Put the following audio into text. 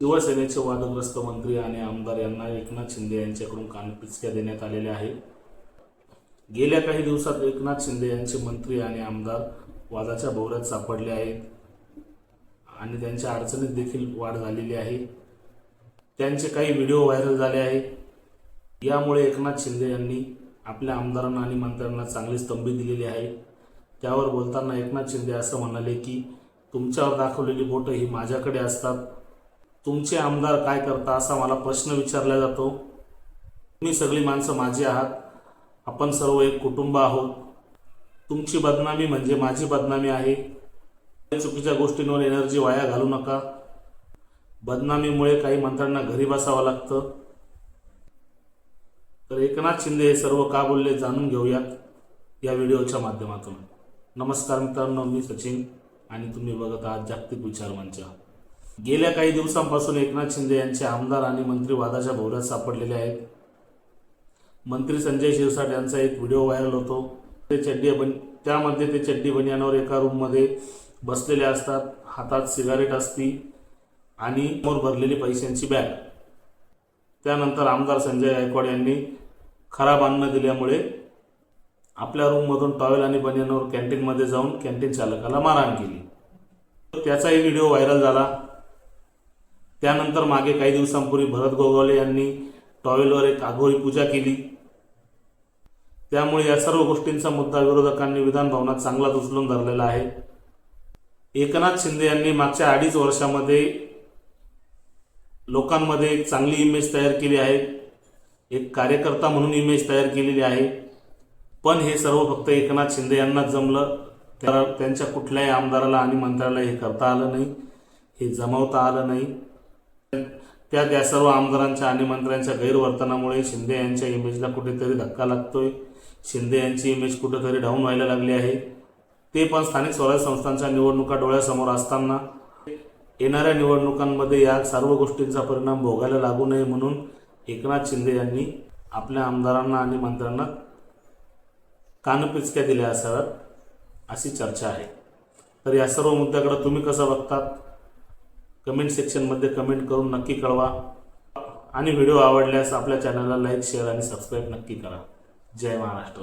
शिवसेनेचे वादग्रस्त मंत्री आणि आमदार यांना एकनाथ शिंदे यांच्याकडून कानपिचक्या देण्यात आलेल्या आहे गेल्या काही दिवसात एकनाथ शिंदे यांचे मंत्री आणि आमदार वादाच्या भोवऱ्यात सापडले आहेत आणि त्यांच्या अडचणीत देखील वाढ झालेली आहे. त्यांचे काही व्हिडिओ व्हायरल झाले आहेत. यामुळे एकनाथ शिंदे यांनी आपल्या आमदारांना आणि मंत्र्यांना चांगली स्तंभी दिलेली आहे. त्यावर बोलताना एकनाथ शिंदे असं म्हणाले की तुमच्यावर दाखवलेली बोटं ही माझ्याकडे असतात. तुमचे आमदार काय करता असा मला प्रश्न विचारला जातो. तुम्ही सगळी माणसं माझी आहात. आपण सर्व एक कुटुंब आहोत. तुमची बदनामी म्हणजे माझी बदनामी आहे. चुकीच्या गोष्टींवर एनर्जी वाया घालू नका. बदनामीमुळे काही मंत्र्यांना घरी बसावं लागतं. तर एकनाथ शिंदे हे सर्व का बोलले जाणून घेऊयात या व्हिडिओच्या माध्यमातून. नमस्कार मित्रांनो मी सचिन आणि तुम्ही बघत आहात जागतिक विचार मंच. गेल्या काही दिवसांपासून एकनाथ शिंदे यांचे आमदार आणि मंत्री वादाच्या भोवऱ्यात सापडलेले आहेत. मंत्री संजय शिरसाट यांचा एक व्हिडिओ व्हायरल होतो. ते चड्डी बन त्यामध्ये ते चड्डी बनियानावर एका रूममध्ये बसलेले असतात. हातात सिगारेट असती आणि समोर भरलेली पैशांची बॅग. त्यानंतर आमदार संजय गायकवाड यांनी खराब अन्न दिल्यामुळे आपल्या रूममधून टॉवेल आणि बनियानावर कॅन्टीनमध्ये जाऊन कॅन्टीन चालकाला मारहाण केली. त्याचाही व्हिडिओ व्हायरल झाला. त्यानंतर मागे काही दिवसांपूर्वी भरत गोगावले यांनी टॉवेलवर एक आघोरी पूजा केली. त्यामुळे या सर्व गोष्टींचा मुद्दा विरोधकांनी विधान भवनात चांगलाच उचलून धरलेला आहे. एकनाथ शिंदे यांनी मागच्या अडीच वर्षामध्ये लोकांमध्ये एक चांगली इमेज तयार केली आहे. एक कार्यकर्ता म्हणून इमेज तयार केलेली आहे. पण हे सर्व फक्त एकनाथ शिंदे यांनाच जमलं. त्या त्यांच्या कुठल्याही आमदाराला आणि मंत्र्याला हे करता आलं नाही. हे जमवता आलं नाही. त्यात या सर्व आमदारांच्या आणि मंत्र्यांच्या गैरवर्तनामुळे शिंदे यांच्या इमेजला कुठेतरी धक्का लागतोय. शिंदे यांची इमेज कुठेतरी डाऊन व्हायला लागली आहे. ते पण स्थानिक स्वराज्य संस्थांच्या निवडणुका डोळ्यासमोर असताना येणाऱ्या निवडणुकांमध्ये या सर्व गोष्टींचा परिणाम भोगायला लागू नये म्हणून एकनाथ शिंदे यांनी आपल्या आमदारांना आणि मंत्र्यांना कानपिचक्या दिल्या असाव्यात अशी चर्चा आहे. तर या सर्व मुद्द्याकडे तुम्ही कसं बघतात? कमेंट सेक्शनमध्ये कमेंट करून नक्की कळवा. आणि व्हिडिओ आवडल्यास आपल्या चॅनलला लाईक शेअर आणि सबस्क्राईब नक्की करा. जय महाराष्ट्र.